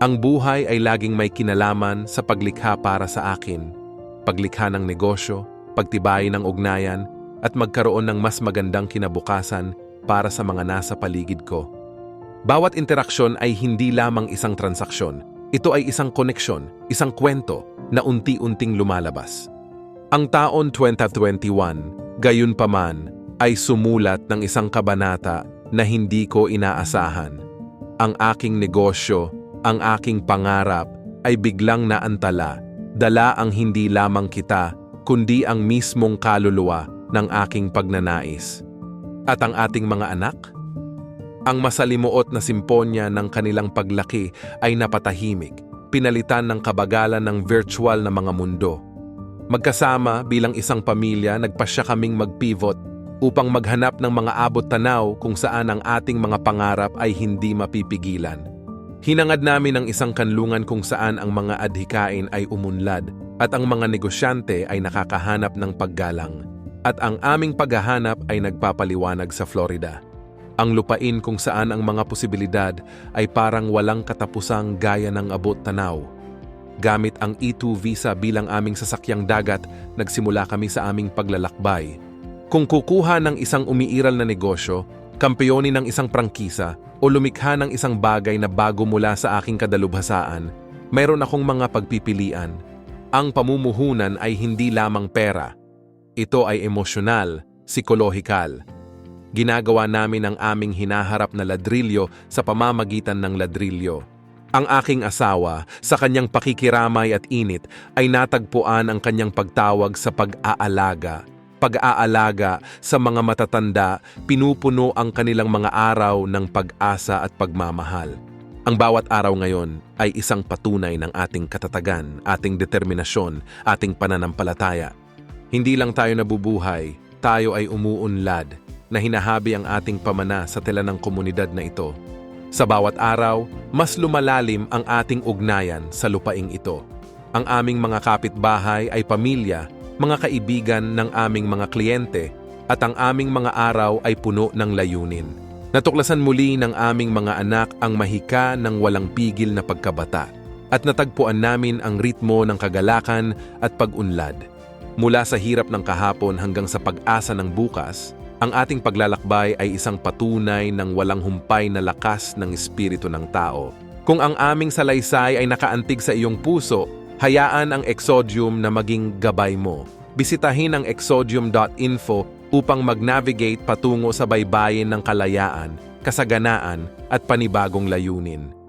Ang buhay ay laging may kinalaman sa paglikha para sa akin. Paglikha ng negosyo, pagtibayin ng ugnayan, at magkaroon ng mas magandang kinabukasan para sa mga nasa paligid ko. Bawat interaksyon ay hindi lamang isang transaksyon. Ito ay isang koneksyon, isang kwento na unti-unting lumalabas. Ang taon 2021, gayon paman, ay sumulat ng isang kabanata na hindi ko inaasahan. Ang aking negosyo, ang aking pangarap ay biglang naantala. Dala ang hindi lamang kita, kundi ang mismong kaluluwa ng aking pagnanais. At ang ating mga anak? Ang masalimuot na simponya ng kanilang paglaki ay napatahimik, pinalitan ng kabagalan ng virtual na mga mundo. Magkasama bilang isang pamilya, nagpasya kaming mag-pivot upang maghanap ng mga abot tanaw kung saan ang ating mga pangarap ay hindi mapipigilan. Hinangad namin ang isang kanlungan kung saan ang mga adhikain ay umunlad at ang mga negosyante ay nakakahanap ng paggalang. At ang aming paghahanap ay nagpapaliwanag sa Florida. Ang lupain kung saan ang mga posibilidad ay parang walang katapusang gaya ng abot tanaw. Gamit ang E2 visa bilang aming sasakyang dagat, nagsimula kami sa aming paglalakbay. Kung kukuha ng isang umiiral na negosyo, kampeyonin ng isang prangkisa, o lumikha ng isang bagay na bago mula sa aking kadalubhasaan, mayroon akong mga pagpipilian. Ang pamumuhunan ay hindi lamang pera. Ito ay emosyonal, psikolohikal. Ginagawa namin ang aming hinaharap na ladrilyo sa pamamagitan ng ladrilyo. Ang aking asawa, sa kanyang pakikiramay at init, ay natagpuan ang kanyang pagtawag sa pag-aalaga. Pag-aalaga sa mga matatanda, pinupuno ang kanilang mga araw ng pag-asa at pagmamahal. Ang bawat araw ngayon ay isang patunay ng ating katatagan, ating determinasyon, ating pananampalataya. Hindi lang tayo nabubuhay, tayo ay umuunlad na hinahabi ang ating pamana sa tela ng komunidad na ito. Sa bawat araw, mas lumalalim ang ating ugnayan sa lupaing ito. Ang aming mga kapitbahay ay pamilya, mga kaibigan ng aming mga kliyente, at ang aming mga araw ay puno ng layunin. Natuklasan muli ng aming mga anak ang mahika ng walang pigil na pagkabata at natagpuan namin ang ritmo ng kagalakan at pag-unlad. Mula sa hirap ng kahapon hanggang sa pag-asa ng bukas, ang ating paglalakbay ay isang patunay ng walang humpay na lakas ng espiritu ng tao. Kung ang aming salaysay ay nakaantig sa iyong puso, hayaan ang Exodium na maging gabay mo. Bisitahin ang exodium.info upang mag-navigate patungo sa baybayin ng kalayaan, kasaganaan at panibagong layunin.